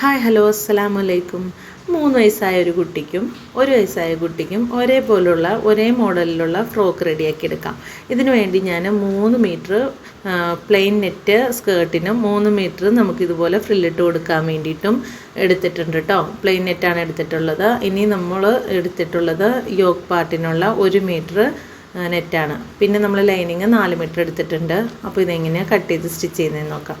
Hi hello അസ്സലാമു വലൈക്കും മൂന്ന് വയസ്സായ ഒരു കുട്ടിക്കും ഒരു വയസ്സായ കുട്ടിക്കും ഒരേപോലുള്ള ഒരേ മോഡലിലുള്ള ഫ്രോക്ക് റെഡിയാക്കി എടുക്കാം. ഇതിനു വേണ്ടി ഞാൻ മൂന്ന് മീറ്റർ പ്ലെയിൻ നെറ്റ് സ്കേർട്ടിനും മൂന്ന് മീറ്റർ നമുക്കിതുപോലെ ഫ്രില്ലിട്ട് കൊടുക്കാൻ വേണ്ടിയിട്ടും എടുത്തിട്ടുണ്ട് കേട്ടോ പ്ലെയിൻ നെറ്റാണ് എടുത്തിട്ടുള്ളത്. ഇനി നമ്മൾ എടുത്തിട്ടുള്ളത് യോഗ് പാർട്ടിനുള്ള ഒരു മീറ്റർ നെറ്റാണ്. പിന്നെ നമ്മൾ ലൈനിങ് നാല് മീറ്റർ എടുത്തിട്ടുണ്ട്. അപ്പോൾ ഇതെങ്ങനെയാണ് കട്ട് ചെയ്ത് സ്റ്റിച്ച് ചെയ്യുന്നതെന്ന് നോക്കാം.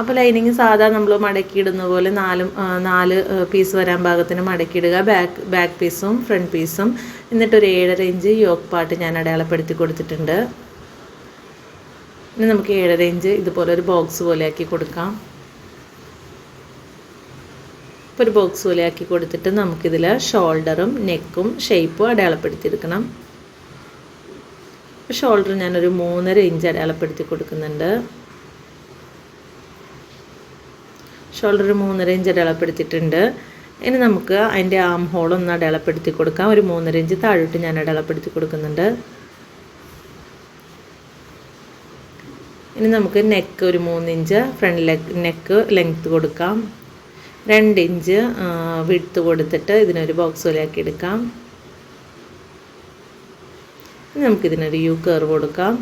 അപ്പോൾ ലൈനിങ് സാധാ നമ്മൾ മടക്കിയിടുന്ന പോലെ നാലും നാല് പീസ് വരാൻ പാകത്തിന് മടക്കിയിടുക ബാക്ക് ബാക്ക് പീസും ഫ്രണ്ട് പീസും എന്നിട്ട് ഒരു ഏഴര ഇഞ്ച് യോക്ക് പാട്ട് ഞാൻ അടയാളപ്പെടുത്തി കൊടുത്തിട്ടുണ്ട്. ഇനി നമുക്ക് ഏഴര ഇഞ്ച് ഇതുപോലെ ഒരു ബോക്സ് പോലെ ആക്കി കൊടുക്കാം. ഇപ്പോൾ ഒരു ബോക്സ് പോലെ ആക്കി കൊടുത്തിട്ട് നമുക്കിതിൽ ഷോൾഡറും നെക്കും ഷേപ്പും അടയാളപ്പെടുത്തിയെടുക്കണം. ഷോൾഡർ ഞാനൊരു മൂന്നര ഇഞ്ച് അടയാളപ്പെടുത്തി കൊടുക്കുന്നുണ്ട്. ഷോൾഡർ മൂന്നര ഇഞ്ച് അടയാളപ്പെടുത്തിയിട്ടുണ്ട്. ഇനി നമുക്ക് അതിന്റെ ആം ഹോൾ ഒന്ന് അടയാളപ്പെടുത്തി കൊടുക്കാം. ഒരു മൂന്നര ഇഞ്ച് താഴോട്ട് ഞാൻ അടയാളപ്പെടുത്തി കൊടുക്കുന്നുണ്ട്. ഇനി നമുക്ക് നെക്ക് ഒരു മൂന്ന് inch front leg neck length കൊടുക്കാം. രണ്ട് ഇഞ്ച് വിടുത്ത് കൊടുത്തിട്ട് ഇതിനൊരു ബോക്സ് പോലെയാക്കി എടുക്കാം. നമുക്കിതിനൊരു യു കർവ് കൊടുക്കാം.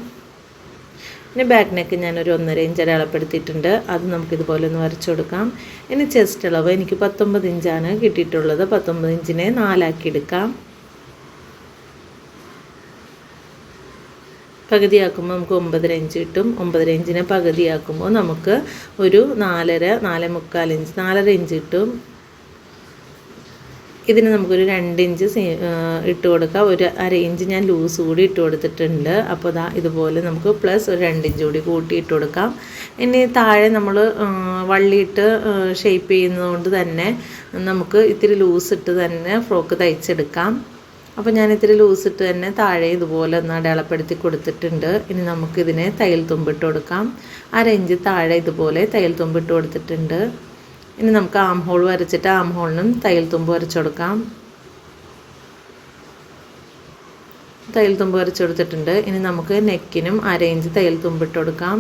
ഇനി ബാക്ക് നെക്ക് ഞാനൊരു ഒന്നര ഇഞ്ച് അടയാളപ്പെടുത്തിയിട്ടുണ്ട് അത് നമുക്കിതുപോലെ ഒന്ന് വരച്ചു കൊടുക്കാം. ഇനി ചെസ്റ്റ് അളവ് എനിക്ക് പത്തൊമ്പത് ഇഞ്ചാണ് കിട്ടിയിട്ടുള്ളത്. പത്തൊമ്പത് ഇഞ്ചിനെ നാലാക്കി എടുക്കാം. പകുതിയാക്കുമ്പോൾ നമുക്ക് ഒമ്പതര ഇഞ്ച് കിട്ടും. ഒമ്പതര ഇഞ്ചിനെ പകുതിയാക്കുമ്പോൾ നമുക്ക് ഒരു നാലര നാല് മുക്കാൽ ഇഞ്ച് നാലര ഇഞ്ച് കിട്ടും. ഇതിന് നമുക്കൊരു രണ്ട് ഇഞ്ച് ഇട്ട് കൊടുക്കാം. ഒരു അര ഇഞ്ച് ഞാൻ ലൂസ് കൂടി ഇട്ട് കൊടുത്തിട്ടുണ്ട്. അപ്പോൾ ഇതാ ഇതുപോലെ നമുക്ക് പ്ലസ് ഒരു രണ്ട് ഇഞ്ച് കൂടി കൂട്ടി ഇട്ട് കൊടുക്കാം. ഇനി താഴെ നമ്മൾ വള്ളിയിട്ട് ഷേപ്പ് ചെയ്യുന്നതുകൊണ്ട് തന്നെ നമുക്ക് ഇത്തിരി ലൂസ് ഇട്ട് തന്നെ ഫ്രോക്ക് തയ്ച്ചെടുക്കാം. അപ്പോൾ ഞാൻ ഇത്തിരി ലൂസ് ഇട്ട് തന്നെ താഴെ ഇതുപോലെ ഒന്ന് അടയാളപ്പെടുത്തി കൊടുത്തിട്ടുണ്ട്. ഇനി നമുക്കിതിനെ തയ്യൽ തുമ്പിട്ട് കൊടുക്കാം. അര ഇഞ്ച് താഴെ ഇതുപോലെ തയ്യൽ തുമ്പിട്ട് കൊടുത്തിട്ടുണ്ട്. ഇനി നമുക്ക് ആം ഹോൾ വരച്ചിട്ട് ആം ഹോളിനും തയ്യൽ തുമ്പ് വരച്ചു കൊടുക്കാം. തയ്യൽ തുമ്പ് വരച്ചെടുത്തിട്ടുണ്ട് ഇനി നമുക്ക് നെക്കിനും അര ഇഞ്ച് തയ്യൽ തുമ്പിട്ട് കൊടുക്കാം.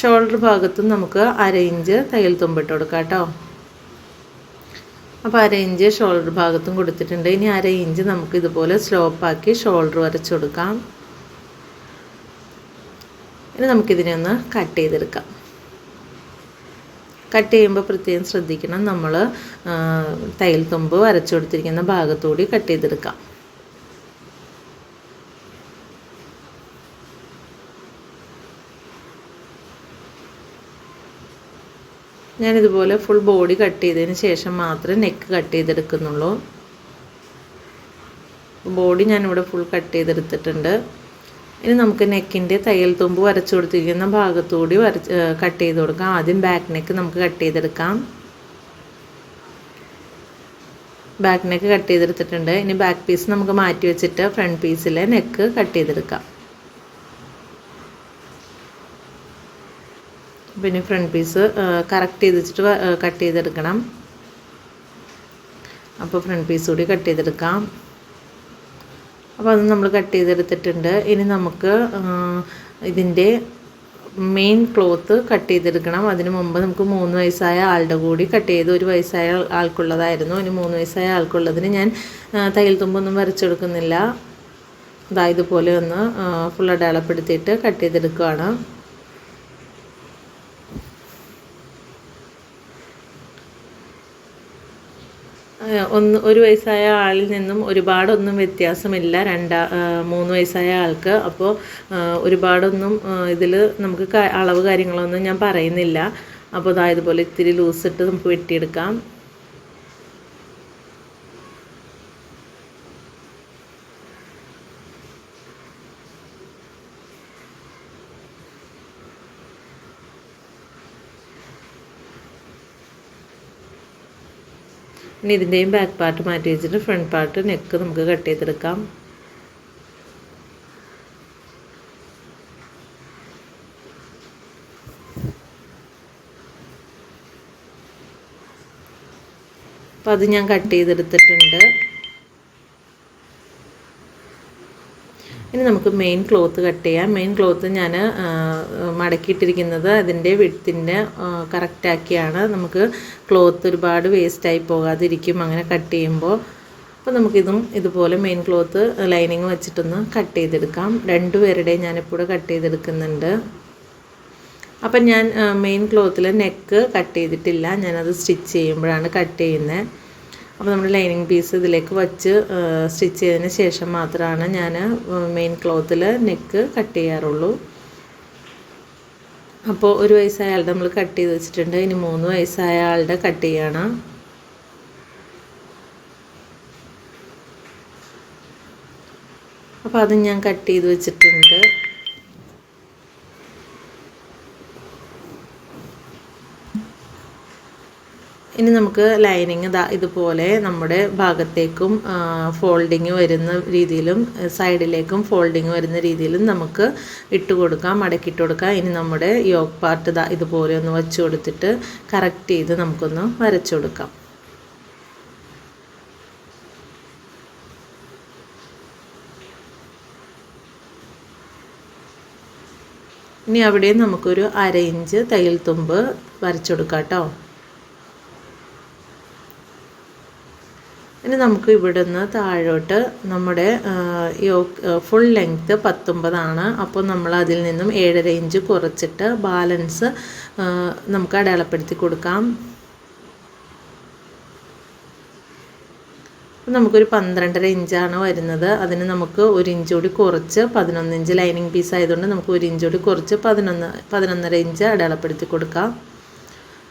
ഷോൾഡർ ഭാഗത്തും നമുക്ക് അര ഇഞ്ച് തയ്യൽ തുമ്പിട്ട് കൊടുക്കാം കേട്ടോ. അപ്പോൾ അര ഇഞ്ച് ഷോൾഡർ ഭാഗത്തും കൊടുത്തിട്ടുണ്ട്. ഇനി അര ഇഞ്ച് നമുക്ക് ഇതുപോലെ സ്ലോപ്പാക്കി ഷോൾഡർ വരച്ചു കൊടുക്കാം. ഇനി നമുക്കിതിനെ ഒന്ന് കട്ട് ചെയ്തെടുക്കാം. കട്ട് ചെയ്യുമ്പോൾ പ്രത്യേകം ശ്രദ്ധിക്കണം. നമ്മൾ തയ്യൽ തുമ്പ് വരച്ചു കൊടുത്തിരിക്കുന്ന ഭാഗത്തുകൂടി കട്ട് ചെയ്തെടുക്കാം. ഞാനിതുപോലെ ഫുൾ ബോഡി കട്ട് ചെയ്തതിന് ശേഷം മാത്രമേ നെക്ക് കട്ട് ചെയ്തെടുക്കുന്നുള്ളൂ. ബോഡി ഞാനിവിടെ ഫുൾ കട്ട് ചെയ്തെടുത്തിട്ടുണ്ട്. ഇനി നമുക്ക് നെക്കിന്റെ തയ്യൽ തുമ്പ് വരച്ചു കൊടുത്തിരിക്കുന്ന ഭാഗത്തുകൂടി വരച്ച് കട്ട് ചെയ്ത് കൊടുക്കാം. ആദ്യം ബാക്ക് നെക്ക് നമുക്ക് കട്ട് ചെയ്തെടുക്കാം. ബാക്ക് നെക്ക് കട്ട് ചെയ്തെടുത്തിട്ടുണ്ട്. ഇനി ബാക്ക് പീസ് നമുക്ക് മാറ്റി വെച്ചിട്ട് ഫ്രണ്ട് പീസിലെ നെക്ക് കട്ട് ചെയ്തെടുക്കാം. പിന്നെ ഫ്രണ്ട് പീസ് കറക്റ്റ് ചെയ്ത് വെച്ചിട്ട് കട്ട് ചെയ്തെടുക്കണം. അപ്പോൾ ഫ്രണ്ട് പീസ് കൂടി കട്ട് ചെയ്തെടുക്കാം. അപ്പോൾ അത് നമ്മൾ കട്ട് ചെയ്തെടുത്തിട്ടുണ്ട്. ഇനി നമുക്ക് ഇതിന്റെ മെയിൻ ക്ലോത്ത് കട്ട് ചെയ്തെടുക്കണം. അതിന് മുമ്പ് നമുക്ക് മൂന്ന് വയസ്സായ ആളുടെ കൂടി കട്ട് ചെയ്ത് ഒരു വയസ്സായ ആൾക്കുള്ളതായിരുന്നു. ഇനി മൂന്ന് വയസ്സായ ആൾക്കുള്ളതിന് ഞാൻ തയ്യൽ തുമ്പൊന്നും വരച്ചെടുക്കുന്നില്ല. അതായത് പോലെ ഒന്ന് ഫുൾ അടയാളപ്പെടുത്തിയിട്ട് കട്ട് ചെയ്തെടുക്കുകയാണ് ഒന്ന് ഒരു വയസ്സായ ആളിൽ നിന്നും ഒരുപാടൊന്നും വ്യത്യാസമില്ല. രണ്ടാ മൂന്ന് വയസ്സായ ആൾക്ക്. അപ്പോൾ ഒരുപാടൊന്നും ഇതിൽ നമുക്ക് അളവ് കാര്യങ്ങളൊന്നും ഞാൻ പറയുന്നില്ല. അപ്പോൾ അതായതുപോലെ ഇത്തിരി ലൂസിട്ട് നമുക്ക് വെട്ടിയെടുക്കാം. ഇനി ഇതിന്റെയും ബാക്ക് പാർട്ട് മാറ്റി വെച്ചിട്ട് ഫ്രണ്ട് പാർട്ട് നെക്ക് നമുക്ക് കട്ട് ചെയ്തെടുക്കാം. അപ്പോൾ അത് ഞാൻ കട്ട് ചെയ്തെടുത്തിട്ടുണ്ട്. ഇനി നമുക്ക് മെയിൻ ക്ലോത്ത് കട്ട് ചെയ്യാം. മെയിൻ ക്ലോത്ത് ഞാൻ മടക്കിയിട്ടിരിക്കുന്നത് അതിന്റെ വിഴുത്തിന്റെ കറക്റ്റാക്കിയാണ് നമുക്ക് ക്ലോത്ത് ഒരുപാട് വേസ്റ്റായി പോകാതിരിക്കും അങ്ങനെ കട്ട് ചെയ്യുമ്പോൾ. അപ്പോൾ നമുക്കിതും ഇതുപോലെ മെയിൻ ക്ലോത്ത് ലൈനിങ് വെച്ചിട്ടൊന്ന് കട്ട് ചെയ്തെടുക്കാം. രണ്ടുപേരുടെയും ഞാനിപ്പോൾ കട്ട് ചെയ്തെടുക്കുന്നുണ്ട്. അപ്പം ഞാൻ മെയിൻ ക്ലോത്തിൽ നെക്ക് കട്ട് ചെയ്തിട്ടില്ല. ഞാനത് സ്റ്റിച്ച് ചെയ്യുമ്പോഴാണ് കട്ട് ചെയ്യുന്നത് അപ്പോൾ നമ്മൾ ലൈനിങ് പീസ് ഇതിലേക്ക് വച്ച് സ്റ്റിച്ച് ചെയ്തതിന് ശേഷം മാത്രമാണ് ഞാൻ മെയിൻ ക്ലോത്തിൽ നെക്ക് കട്ട് ചെയ്യാറുള്ളൂ. അപ്പോൾ ഒരു വയസ്സായ ആളുടെ നമ്മൾ കട്ട് ചെയ്ത് വെച്ചിട്ടുണ്ട്. ഇനി മൂന്ന് വയസ്സായ ആളുടെ കട്ട് ചെയ്യണം. അപ്പോൾ അത് ഞാൻ കട്ട് ചെയ്ത് വെച്ചിട്ടുണ്ട്. ഇനി നമുക്ക് ലൈനിങ് ഇതാ ഇതുപോലെ നമ്മുടെ ഭാഗത്തേക്കും ഫോൾഡിങ് വരുന്ന രീതിയിലും സൈഡിലേക്കും ഫോൾഡിങ് വരുന്ന രീതിയിലും നമുക്ക് ഇട്ട് കൊടുക്കാം മടക്കിയിട്ട് കൊടുക്കാം. ഇനി നമ്മുടെ യോഗ് പാർട്ട് ഇതാ ഇതുപോലെ ഒന്ന് വച്ചു കൊടുത്തിട്ട് കറക്റ്റ് ചെയ്ത് നമുക്കൊന്ന് വരച്ചു കൊടുക്കാം. ഇനി അവിടെ നമുക്കൊരു അര ഇഞ്ച് തയ്യൽ തുമ്പ് വരച്ചു കൊടുക്കാം കേട്ടോ. ഇനി നമുക്ക് ഇവിടുന്ന് താഴോട്ട് നമ്മുടെ ഫുൾ ലെങ്ത്ത് പത്തൊമ്പതാണ്. അപ്പോൾ നമ്മൾ അതിൽ നിന്നും ഏഴര ഇഞ്ച് കുറച്ചിട്ട് ബാലൻസ് നമുക്ക് അടയാളപ്പെടുത്തി കൊടുക്കാം. നമുക്കൊരു പന്ത്രണ്ടര ഇഞ്ചാണ് വരുന്നത്. അതിന് നമുക്ക് ഒരു ഇഞ്ച് കൂടി കുറച്ച് പതിനൊന്ന് ഇഞ്ച് ലൈനിങ് പീസ് ആയതുകൊണ്ട് നമുക്ക് ഒരു ഇഞ്ച് കൂടി കുറച്ച് പതിനൊന്ന് പതിനൊന്നര ഇഞ്ച് അടയാളപ്പെടുത്തി കൊടുക്കാം.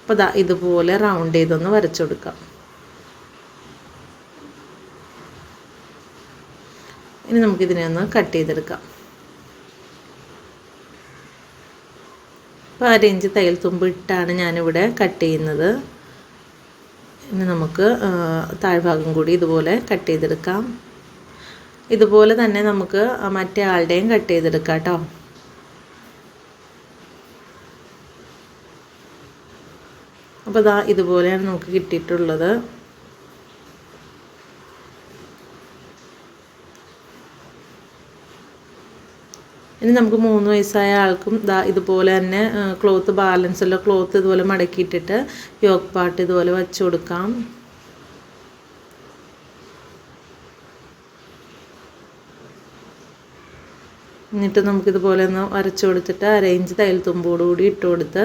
അപ്പോൾ ഇതുപോലെ റൗണ്ട് ചെയ്തൊന്ന് വരച്ചു കൊടുക്കാം. ഇനി നമുക്കിതിനെ ഒന്ന് കട്ട് ചെയ്തെടുക്കാം. അപ്പോൾ അര ഇഞ്ച് തയ്യൽ തുമ്പ് ഇട്ടാണ് ഞാനിവിടെ കട്ട് ചെയ്യുന്നത്. ഇനി നമുക്ക് താഴ്ഭാഗം കൂടി ഇതുപോലെ കട്ട് ചെയ്തെടുക്കാം. ഇതുപോലെ തന്നെ നമുക്ക് മറ്റേ ആളുടെയും കട്ട് ചെയ്തെടുക്കാം കേട്ടോ. അപ്പോൾ ഇതാ ഇതുപോലെയാണ് നമുക്ക് കിട്ടിയിട്ടുള്ളത്. ഇനി നമുക്ക് മൂന്ന് വയസ്സായ ആൾക്കും ദാ ഇതുപോലെ തന്നെ ക്ലോത്ത് ബാലൻസ് ഉള്ള ക്ലോത്ത് ഇതുപോലെ മടക്കിയിട്ടിട്ട് യോക്ക് പാട്ട് ഇതുപോലെ വച്ചു കൊടുക്കാം. എന്നിട്ട് നമുക്കിതുപോലെ ഒന്ന് വരച്ചു കൊടുത്തിട്ട് അരയിഞ്ച് തയ്യൽ തുമ്പോടു കൂടി ഇട്ട് കൊടുത്ത്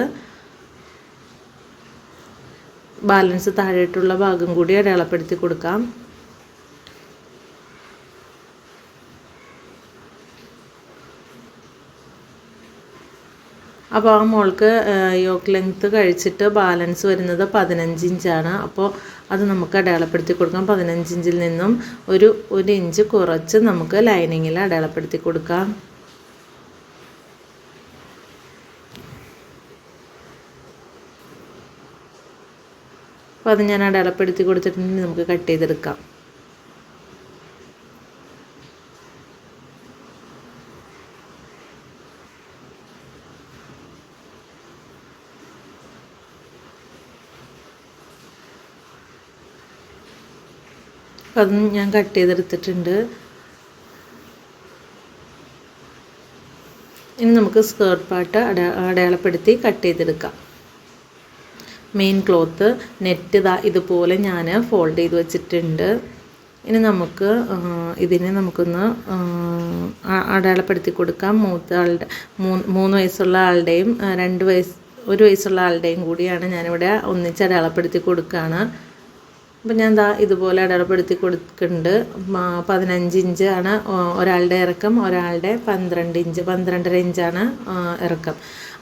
ബാലൻസ് താഴെയിട്ടുള്ള ഭാഗം കൂടി അടയാളപ്പെടുത്തി കൊടുക്കാം. അപ്പോൾ ആ മോൾക്ക് യോക്ക് ലെങ്ത്ത് കഴിച്ചിട്ട് ബാലൻസ് വരുന്നത് പതിനഞ്ച് ഇഞ്ചാണ്. അപ്പോൾ അത് നമുക്ക് അടയാളപ്പെടുത്തി കൊടുക്കാം. പതിനഞ്ച് ഇഞ്ചിൽ നിന്നും ഒരു ഒരു ഇഞ്ച് കുറച്ച് നമുക്ക് ലൈനിങ്ങിൽ അടയാളപ്പെടുത്തി കൊടുക്കാം. അപ്പോൾ അത് ഞാൻ അടയാളപ്പെടുത്തി കൊടുത്തിട്ടുണ്ടെങ്കിൽ നമുക്ക് കട്ട് ചെയ്തെടുക്കാം. അതും ഞാൻ കട്ട് ചെയ്തെടുത്തിട്ടുണ്ട്. ഇനി നമുക്ക് സ്കേർട്ട് പാർട്ട് അടയാ അടയാളപ്പെടുത്തി കട്ട് ചെയ്തെടുക്കാം. മെയിൻ ക്ലോത്ത് നെറ്റ് ഇതാ ഇതുപോലെ ഞാൻ ഫോൾഡ് ചെയ്ത് വെച്ചിട്ടുണ്ട്. ഇനി നമുക്ക് ഇതിനെ നമുക്കൊന്ന് അടയാളപ്പെടുത്തി കൊടുക്കാം. മൂത്ത ആളുടെ മൂന്ന് വയസ്സുള്ള ആളുടെയും രണ്ട് വയസ്സ് ഒരു വയസ്സുള്ള ആളുടെയും കൂടിയാണ് ഞാനിവിടെ ഒന്നിച്ച് അടയാളപ്പെടുത്തി കൊടുക്കുകയാണ് അപ്പം ഞാൻ ദാ ഇതുപോലെ അടയാളപ്പെടുത്തി കൊടുക്കുന്നുണ്ട്. പതിനഞ്ച് ഇഞ്ച് ആണ് ഒരാളുടെ ഇറക്കം ഒരാളുടെ പന്ത്രണ്ട് ഇഞ്ച് പന്ത്രണ്ടര ഇഞ്ചാണ് ഇറക്കം.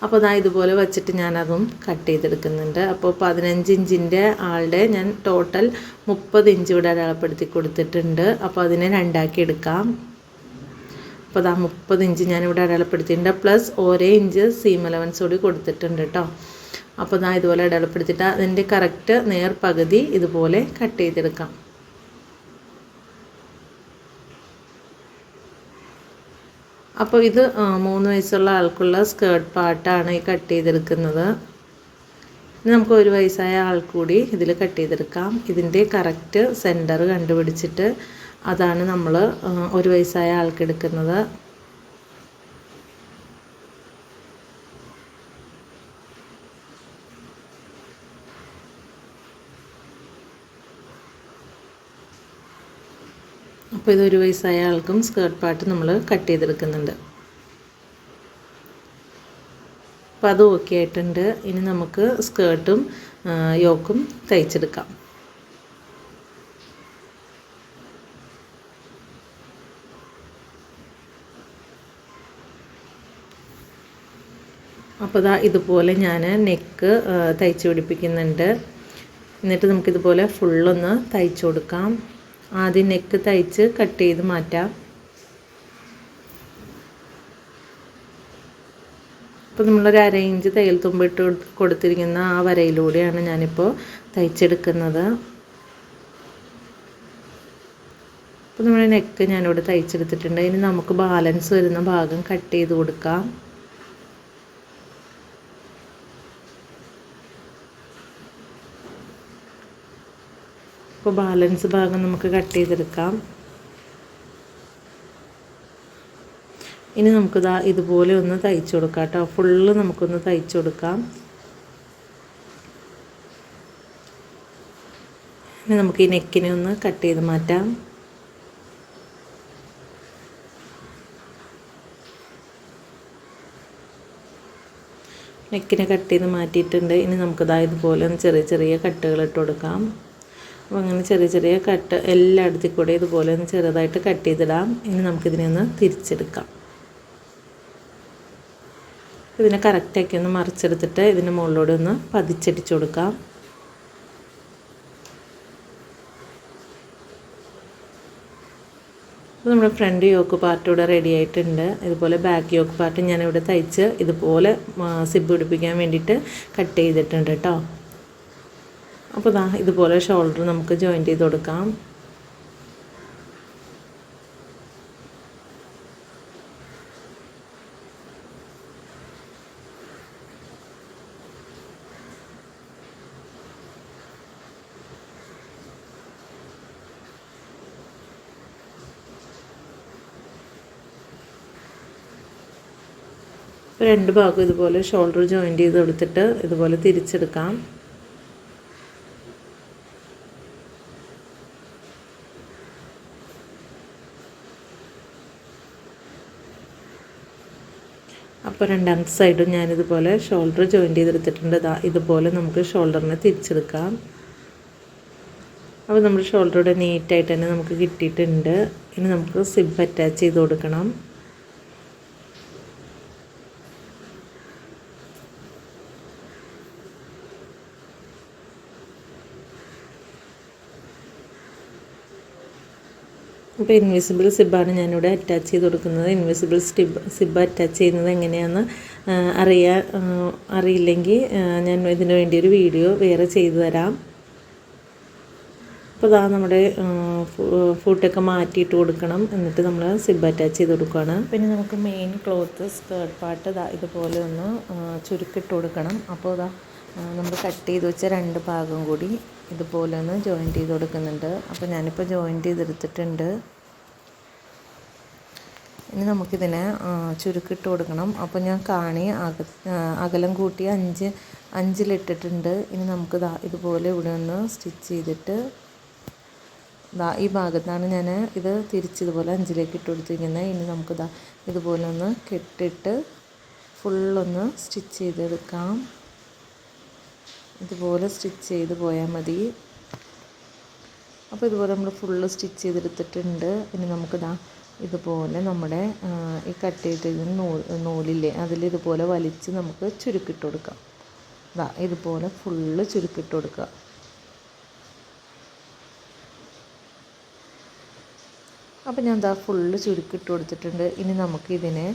അപ്പോൾ ഞാൻ ഇതുപോലെ വെച്ചിട്ട് ഞാനതും കട്ട് ചെയ്തെടുക്കുന്നുണ്ട്. അപ്പോൾ പതിനഞ്ച് ഇഞ്ചിന്റെ ആളുടെ ഞാൻ ടോട്ടൽ മുപ്പത് ഇഞ്ച് ഇവിടെ അടയാളപ്പെടുത്തി കൊടുത്തിട്ടുണ്ട്. അപ്പോൾ അതിനെ രണ്ടാക്കി എടുക്കാം. അപ്പോൾ ദാ മുപ്പത് ഇഞ്ച് ഞാനിവിടെ അടയാളപ്പെടുത്തിയിട്ടുണ്ട്. പ്ലസ് ഒരേ ഇഞ്ച് സീം അലവൻസ് കൂടി കൊടുത്തിട്ടുണ്ട് കേട്ടോ അപ്പോൾ ഞാൻ ഇതുപോലെ അടയാളപ്പെടുത്തിയിട്ട് അതിന്റെ കറക്റ്റ് നേർ പകുതി ഇതുപോലെ കട്ട് ചെയ്തെടുക്കാം. അപ്പോൾ ഇത് മൂന്ന് വയസ്സുള്ള ആൾക്കുള്ള സ്കേർട്ട് പാർട്ടാണ് ഈ കട്ട് ചെയ്തെടുക്കുന്നത്. ഇനി നമുക്ക് ഒരു വയസ്സായ ആൾ കൂടി ഇതിൽ കട്ട് ചെയ്തെടുക്കാം. ഇതിന്റെ കറക്റ്റ് സെന്റർ കണ്ടുപിടിച്ചിട്ട് അതാണ് നമ്മൾ ഒരു വയസ്സായ ആൾക്ക് എടുക്കുന്നത് ഇത് ഇതൊരു വയസ്സായ ആൾക്കും സ്കേർട്ട് പാർട്ട് നമ്മൾ കട്ട് ചെയ്തെടുക്കുന്നുണ്ട്. അപ്പോൾ അത് ഓക്കെ ആയിട്ടുണ്ട്. ഇനി നമുക്ക് സ്കേർട്ടും യോക്കും തയ്ച്ചെടുക്കാം. അപ്പോൾ ഇതാ ഇതുപോലെ ഞാൻ നെക്ക് തയ്ച്ചു പിടിപ്പിക്കുന്നുണ്ട്. എന്നിട്ട് നമുക്കിതുപോലെ ഫുള്ളൊന്ന് തയ്ച്ചു കൊടുക്കാം. ആദ്യം നെക്ക് തയ്ച്ച് കട്ട് ചെയ്ത് മാറ്റാം. അപ്പോൾ നമ്മളൊരു അര ഇഞ്ച് തയ്യൽ തുമ്പിട്ട് കൊടുത്തിരിക്കുന്ന ആ വരയിലൂടെയാണ് ഞാനിപ്പോൾ തയ്ച്ചെടുക്കുന്നത്. അപ്പോൾ നമ്മുടെ നെക്ക് ഞാനിവിടെ തയ്ച്ചെടുത്തിട്ടുണ്ട്. ഇനി നമുക്ക് ബാലൻസ് വരുന്ന ഭാഗം കട്ട് ചെയ്ത് കൊടുക്കാം. അപ്പോൾ ബാലൻസ് ഭാഗം നമുക്ക് കട്ട് ചെയ്തെടുക്കാം. ഇനി നമുക്ക് നമുക്കിതാ ഇതുപോലെ ഒന്ന് തയ്ച്ചു കൊടുക്കാം കേട്ടോ. ഫുള്ള് നമുക്കൊന്ന് തയ്ച്ചു കൊടുക്കാം. ഇനി നമുക്ക് ഈ നെക്കിനെ ഒന്ന് കട്ട് ചെയ്ത് മാറ്റാം. നെക്കിനെ കട്ട് ചെയ്ത് മാറ്റിയിട്ടുണ്ട്. ഇനി നമുക്കിതാ ഇതുപോലെ ഒന്ന് ചെറിയ ചെറിയ കട്ടുകൾ ഇട്ട് കൊടുക്കാം. അപ്പോൾ അങ്ങനെ ചെറിയ ചെറിയ കട്ട് എല്ലായിടത്തിൽ കൂടെ ഇതുപോലെ ഒന്ന് ചെറുതായിട്ട് കട്ട് ചെയ്തിടാം. ഇനി നമുക്കിതിനെ ഒന്ന് തിരിച്ചെടുക്കാം. ഇതിനെ കറക്റ്റാക്കി ഒന്ന് മറിച്ചെടുത്തിട്ട് ഇതിന്റെ മുകളിലൂടെ ഒന്ന് പതിച്ചടിച്ചു കൊടുക്കാം. അപ്പോൾ നമ്മുടെ ഫ്രണ്ട് യോക്ക് പാർട്ട് ഇവിടെ റെഡി ആയിട്ടുണ്ട്. ഇതുപോലെ ബാക്ക് യോക്ക് പാർട്ട് ഞാനിവിടെ തയ്ച്ച് ഇതുപോലെ സിബ് പിടിപ്പിക്കാൻ വേണ്ടിയിട്ട് കട്ട് ചെയ്തിട്ടുണ്ട് കേട്ടോ അപ്പോൾ ദാ ഇതുപോലെ ഷോൾഡർ നമുക്ക് ജോയിന്റ് ചെയ്ത് കൊടുക്കാം. രണ്ട് ഭാഗം ഇതുപോലെ ഷോൾഡർ ജോയിന്റ് ചെയ്ത് കൊടുത്തിട്ട് ഇതുപോലെ തിരിച്ചെടുക്കാം. അപ്പോൾ രണ്ടാമത്തെ സൈഡും ഞാനിതുപോലെ ഷോൾഡർ ജോയിന്റ് ചെയ്തെടുത്തിട്ടുണ്ട്. ഇതാ ഇതുപോലെ നമുക്ക് ഷോൾഡറിനെ തിരിച്ചെടുക്കാം. അപ്പോൾ നമ്മുടെ ഷോൾഡറുടെ നീറ്റായിട്ട് തന്നെ നമുക്ക് കിട്ടിയിട്ടുണ്ട്. ഇനി നമുക്ക് സിബ് അറ്റാച്ച് ചെയ്ത് കൊടുക്കണം. അപ്പോൾ ഇൻവിസിബിൾ സിബാണ് ഞാനിവിടെ അറ്റാച്ച് ചെയ്ത് കൊടുക്കുന്നത്. ഇൻവിസിബിൾ സ്റ്റിബ് സിബ് അറ്റാച്ച് ചെയ്യുന്നത് എങ്ങനെയാണെന്ന് അറിയാ അറിയില്ലെങ്കിൽ ഞാൻ ഇതിന് വേണ്ടി ഒരു വീഡിയോ വേറെ ചെയ്തു തരാം. അപ്പോൾ ഇതാ നമ്മുടെ ഫുഡൊക്കെ മാറ്റിയിട്ട് കൊടുക്കണം. എന്നിട്ട് നമ്മൾ സിബ് അറ്റാച്ച് ചെയ്ത് കൊടുക്കുകയാണ്. പിന്നെ നമുക്ക് മെയിൻ ക്ലോത്ത് സ്കേർട്ട് പാർട്ട് ഇതാ ഇതുപോലെ ഒന്ന് ചുരുക്കിട്ട് കൊടുക്കണം. അപ്പോൾ ഇതാ നമ്മൾ കട്ട് ചെയ്ത് വെച്ച രണ്ട് ഭാഗം കൂടി ഇതുപോലെ ഒന്ന് ജോയിന്റ് ചെയ്ത് കൊടുക്കുന്നുണ്ട്. അപ്പോൾ ഞാനിപ്പോൾ ജോയിന്റ് ചെയ്തെടുത്തിട്ടുണ്ട്. ഇനി നമുക്കിതിനെ ചുരുക്കിട്ട് കൊടുക്കണം. അപ്പോൾ ഞാൻ കാണി അക അകലം കൂട്ടി അഞ്ച് അഞ്ചിലിട്ടിട്ടുണ്ട്. ഇനി നമുക്ക് ദാ ഇതുപോലെ ഇവിടെ ഒന്ന് സ്റ്റിച്ച് ചെയ്തിട്ട് ദാ ഈ ഭാഗത്താണ് ഞാൻ ഇത് തിരിച്ചിതുപോലെ അഞ്ചിലേക്ക് ഇട്ട് കൊടുത്തിരിക്കുന്നത് ഇനി നമുക്ക് ദാ ഇതുപോലെ ഒന്ന് കെട്ടിട്ട് ഫുള്ളൊന്ന് സ്റ്റിച്ച് ചെയ്തെടുക്കാം. ഇതുപോലെ സ്റ്റിച്ച് ചെയ്ത് പോയാൽ മതി. അപ്പോൾ ഇതുപോലെ നമ്മൾ ഫുള്ള് സ്റ്റിച്ച് ചെയ്തെടുത്തിട്ടുണ്ട്. ഇനി നമുക്ക് ദാ ഇതുപോലെ നമ്മുടെ ഈ കട്ട് ചെയ്തിരിക്കുന്ന നൂ നൂലില്ലേ അതിൽ ഇതുപോലെ വലിച്ച് നമുക്ക് ചുരുക്കിട്ട് കൊടുക്കാം. ഇതാ ഇതുപോലെ ഫുള്ള് ചുരുക്കിട്ട് കൊടുക്കുക. അപ്പോൾ ഞാൻ എന്താ ഫുള്ള് ചുരുക്കിട്ട് കൊടുത്തിട്ടുണ്ട്. ഇനി നമുക്ക് ഇതിനെ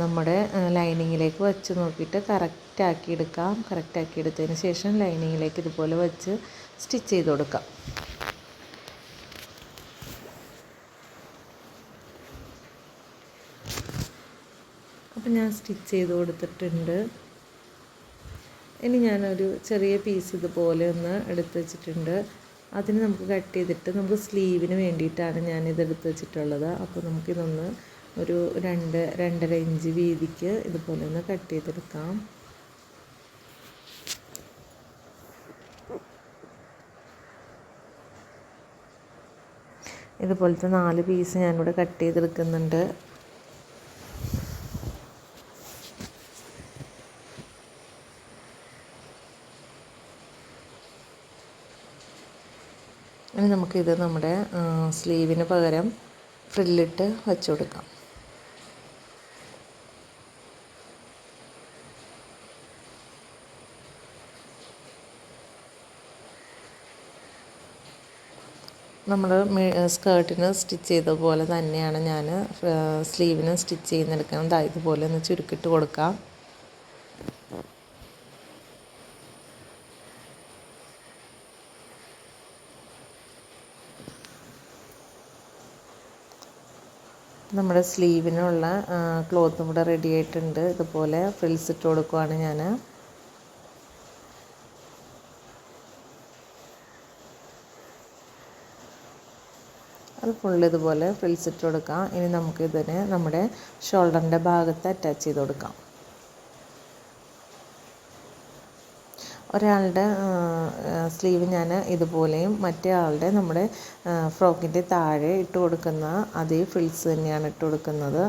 നമ്മുടെ ലൈനിങ്ങിലേക്ക് വെച്ച് നോക്കിയിട്ട് കറക്റ്റാക്കി എടുക്കാം. കറക്റ്റാക്കി എടുത്തതിന് ശേഷം ലൈനിങ്ങിലേക്ക് ഇതുപോലെ വെച്ച് സ്റ്റിച്ച് ചെയ്ത് കൊടുക്കാം. അപ്പം ഞാൻ സ്റ്റിച്ച് ചെയ്ത് കൊടുത്തിട്ടുണ്ട്. ഇനി ഞാനൊരു ചെറിയ പീസ് ഇതുപോലെ ഒന്ന് എടുത്ത് വെച്ചിട്ടുണ്ട്. അതിന് നമുക്ക് കട്ട് ചെയ്തിട്ട് നമുക്ക് സ്ലീവിന് വേണ്ടിയിട്ടാണ് ഞാനിത് എടുത്ത് വെച്ചിട്ടുള്ളത്. അപ്പോൾ നമുക്കിതൊന്ന് ഒരു രണ്ട് രണ്ടര ഇഞ്ച് വീതിക്ക് ഇതുപോലെ ഒന്ന് കട്ട് ചെയ്തെടുക്കാം. ഇതുപോലത്തെ നാല് പീസ് ഞാനിവിടെ കട്ട് ചെയ്തെടുക്കുന്നുണ്ട്. ഇനി നമുക്കിത് നമ്മുടെ സ്ലീവിന് പകരം ഫ്രില്ലിട്ട് വെച്ചു കൊടുക്കാം നമ്മൾ സ്കേർട്ടിന് സ്റ്റിച്ച് ചെയ്ത പോലെ തന്നെയാണ് ഞാൻ സ്ലീവിന് സ്റ്റിച്ച് ചെയ്യുന്നെടുക്കുന്നത്. ഇതുപോലെ ഒന്ന് ചുരുക്കിട്ട് കൊടുക്കാം. നമ്മുടെ സ്ലീവിനുള്ള ക്ലോത്തും കൂടെ റെഡി ആയിട്ടുണ്ട്. ഇതുപോലെ ഫ്രിൽസ് ഇട്ട് കൊടുക്കുവാണ് ഞാൻ അത് ഫുള്ള് ഇതുപോലെ ഫ്രിൽസ് ഇട്ട് കൊടുക്കാം. ഇനി നമുക്കിതിനെ നമ്മുടെ ഷോൾഡറിന്റെ ഭാഗത്ത് അറ്റാച്ച് ചെയ്ത് കൊടുക്കാം. ഒരാളുടെ സ്ലീവ് ഞാൻ ഇതുപോലെയും മറ്റേ ആളുടെ നമ്മുടെ ഫ്രോക്കിന്റെ താഴെ ഇട്ട് കൊടുക്കുന്ന അതേ ഫിൽസ് തന്നെയാണ് ഇട്ട് കൊടുക്കുന്നത്.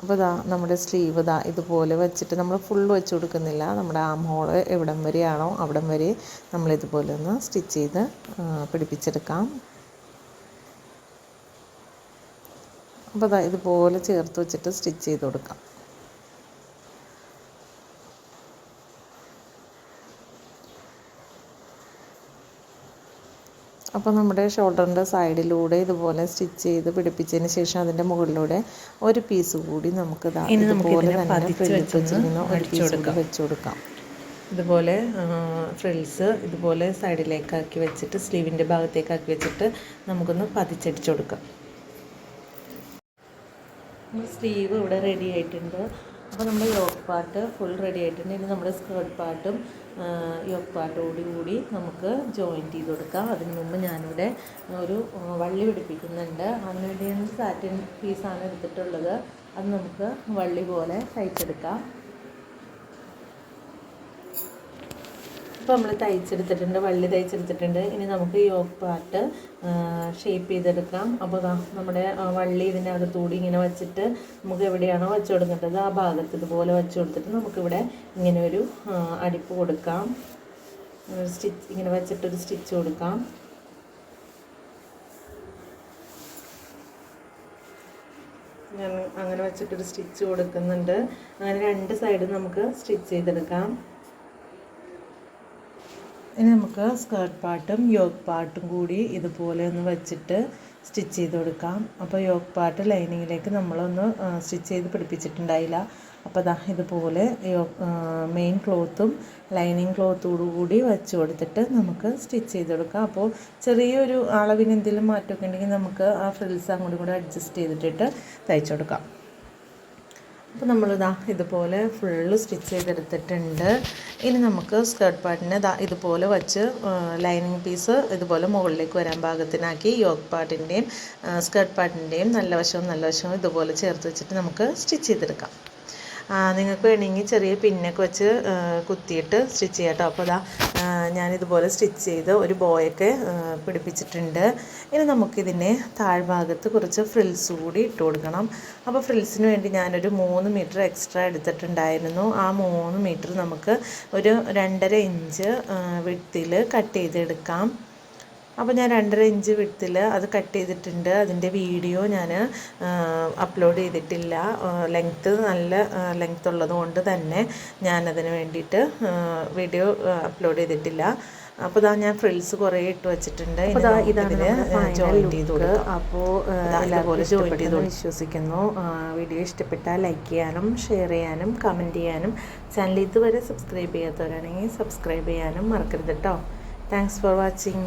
അപ്പോൾ ഇതാ നമ്മുടെ സ്ലീവ് ഇതാ ഇതുപോലെ വെച്ചിട്ട് നമ്മൾ ഫുൾ വെച്ച് കൊടുക്കുന്നില്ല. നമ്മുടെ ആം ഹോൾ എവിടം വരെയാണോ അവിടം വരെ നമ്മൾ ഇതുപോലെ ഒന്ന് സ്റ്റിച്ച് ചെയ്ത് പിടിപ്പിച്ചെടുക്കാം. അപ്പോൾ ഇതാ ഇതുപോലെ ചേർത്ത് വെച്ചിട്ട് സ്റ്റിച്ച് ചെയ്ത് കൊടുക്കാം. അപ്പോൾ നമ്മുടെ ഷോൾഡറിന്റെ സൈഡിലൂടെ ഇതുപോലെ സ്റ്റിച്ച് ചെയ്ത് പിടിപ്പിച്ചതിന് ശേഷം അതിന്റെ മുകളിലൂടെ ഒരു പീസ് കൂടി നമുക്ക് ഇതുപോലെ തന്നെ വെച്ചിരിക്കുന്ന. ഒരു പീസ് കൂടി വെച്ച് കൊടുക്കാം. ഇതുപോലെ ഫ്രിൽസ് ഇതുപോലെ സൈഡിലേക്കാക്കി വെച്ചിട്ട് സ്ലീവിന്റെ ഭാഗത്തേക്കാക്കി വെച്ചിട്ട് നമുക്കൊന്ന് പതിച്ചടിച്ചു കൊടുക്കാം. സ്ലീവ് ഇവിടെ റെഡി ആയിട്ടുണ്ട്. അപ്പോൾ നമ്മുടെ യോക്ക് പാർട്ട് ഫുൾ റെഡി ആയിട്ടുണ്ട്. ഇനി നമ്മുടെ സ്കേർട്ട് പാർട്ടും യോക്ക് പാർട്ടോടു കൂടി നമുക്ക് ജോയിന്റ് ചെയ്ത് കൊടുക്കാം. അതിന് മുമ്പ് ഞാനിവിടെ ഒരു വള്ളി പിടിപ്പിക്കുന്നുണ്ട്. അതിനുവേണ്ടി സാറ്റിൻ പീസാണ് എടുത്തിട്ടുള്ളത്. അത് നമുക്ക് വള്ളി പോലെ തയ്ച്ചെടുക്കാം. ഇപ്പോൾ നമ്മൾ തയ്ച്ചെടുത്തിട്ടുണ്ട് വള്ളി തയ്ച്ചെടുത്തിട്ടുണ്ട്. ഇനി നമുക്ക് യോക്ക് പാർട്ട് ഷേപ്പ് ചെയ്തെടുക്കാം. അപ്പോൾ നമ്മുടെ വള്ളി ഇതിന്റെ അകത്തൂടി ഇങ്ങനെ വെച്ചിട്ട് നമുക്ക് എവിടെയാണോ വെച്ച് കൊടുക്കേണ്ടത് ആ ഭാഗത്ത് ഇതുപോലെ വെച്ച് കൊടുത്തിട്ട് നമുക്കിവിടെ ഇങ്ങനെ ഒരു അടിപ്പ് കൊടുക്കാം. സ്റ്റിച്ച് ഇങ്ങനെ വെച്ചിട്ടൊരു സ്റ്റിച്ച് കൊടുക്കാം. ഞാൻ അങ്ങനെ വെച്ചിട്ടൊരു സ്റ്റിച്ച് കൊടുക്കുന്നുണ്ട്. അങ്ങനെ രണ്ട് സൈഡും നമുക്ക് സ്റ്റിച്ച് ചെയ്തെടുക്കാം. ഇനി നമുക്ക് സ്കേർട്ട് പാർട്ടും യോക്ക് പാർട്ടും കൂടി ഇതുപോലെ ഒന്ന് വെച്ചിട്ട് സ്റ്റിച്ച് ചെയ്ത് കൊടുക്കാം. അപ്പോൾ യോക്ക് പാർട്ട് ലൈനിങ്ങിലേക്ക് നമ്മളൊന്ന് സ്റ്റിച്ച് ചെയ്ത് പിടിപ്പിച്ചിട്ടുണ്ടായില്ല. അപ്പോൾ ദാ ഇതുപോലെ മെയിൻ ക്ലോത്തും ലൈനിങ് ക്ലോത്തോടു കൂടി വെച്ച് കൊടുത്തിട്ട് നമുക്ക് സ്റ്റിച്ച് ചെയ്ത് കൊടുക്കാം. അപ്പോൾ ചെറിയൊരു അളവിന് എന്തെങ്കിലും മാറ്റമൊക്കെ ഉണ്ടെങ്കിൽ നമുക്ക് ആ ഫ്രിൽസ് അങ്ങോട്ടും കൂടി അഡ്ജസ്റ്റ് ചെയ്തിട്ടിട്ട് തയ്ച്ചു കൊടുക്കാം. അപ്പോൾ നമ്മളിതാ ഇതുപോലെ ഫുള്ള് സ്റ്റിച്ച് ചെയ്തെടുത്തിട്ടുണ്ട്. ഇനി നമുക്ക് സ്കേർട്ട് പാർട്ടിനെ ഇതാ ഇതുപോലെ വച്ച് ലൈനിങ് പീസ് ഇതുപോലെ മുകളിലേക്ക് വരാൻ പാകത്തിനാക്കി യോഗ് പാർട്ടിന്റെയും സ്കേർട്ട് പാർട്ടിന്റെയും നല്ല വശവും നല്ല വശവും ഇതുപോലെ ചേർത്ത് വെച്ചിട്ട് നമുക്ക് സ്റ്റിച്ച് ചെയ്തെടുക്കാം. നിങ്ങൾക്ക് വേണമെങ്കിൽ ചെറിയ പിന്നൊക്കെ വെച്ച് കുത്തിയിട്ട് സ്റ്റിച്ച് ചെയ്യാം കേട്ടോ. അപ്പോൾ അതാ ഞാനിതുപോലെ സ്റ്റിച്ച് ചെയ്ത് ഒരു ബോയൊക്കെ പിടിപ്പിച്ചിട്ടുണ്ട്. ഇനി നമുക്കിതിനെ താഴ്ഭാഗത്ത് കുറച്ച് ഫ്രിൽസ് കൂടി ഇട്ട് കൊടുക്കണം. അപ്പോൾ ഫ്രിൽസിന് വേണ്ടി ഞാനൊരു മൂന്ന് മീറ്റർ എക്സ്ട്രാ എടുത്തിട്ടുണ്ടായിരുന്നു. ആ മൂന്ന് മീറ്റർ നമുക്ക് ഒരു രണ്ടര ഇഞ്ച് വിട്ടിൽ കട്ട് ചെയ്തെടുക്കാം. അപ്പോൾ ഞാൻ രണ്ടര ഇഞ്ച് വിടത്തിൽ അത് കട്ട് ചെയ്തിട്ടുണ്ട്. അതിന്റെ വീഡിയോ ഞാൻ അപ്ലോഡ് ചെയ്തിട്ടില്ല. ലെങ്ത്ത് നല്ല ലെങ്ത്ത് ഉള്ളത് കൊണ്ട് തന്നെ ഞാനതിന് വേണ്ടിയിട്ട് വീഡിയോ അപ്ലോഡ് ചെയ്തിട്ടില്ല. അപ്പോൾ ഇതാ ഞാൻ ഫ്രിൽസ് കുറേ ഇട്ട് വെച്ചിട്ടുണ്ട്. ഇതാണ് ജോയിൻ ചെയ്ത് അപ്പോൾ എല്ലാപോലെ ജോയിൻ ചെയ്ത് വിശ്വസിക്കുന്നു. വീഡിയോ ഇഷ്ടപ്പെട്ടാൽ ലൈക്ക് ചെയ്യാനും ഷെയർ ചെയ്യാനും കമന്റ് ചെയ്യാനും. ചാനൽ ഇതുവരെ സബ്സ്ക്രൈബ് ചെയ്യാത്തവരാണെങ്കിൽ സബ്സ്ക്രൈബ് ചെയ്യാനും മറക്കരുത് കേട്ടോ താങ്ക്സ് ഫോർ വാച്ചിങ്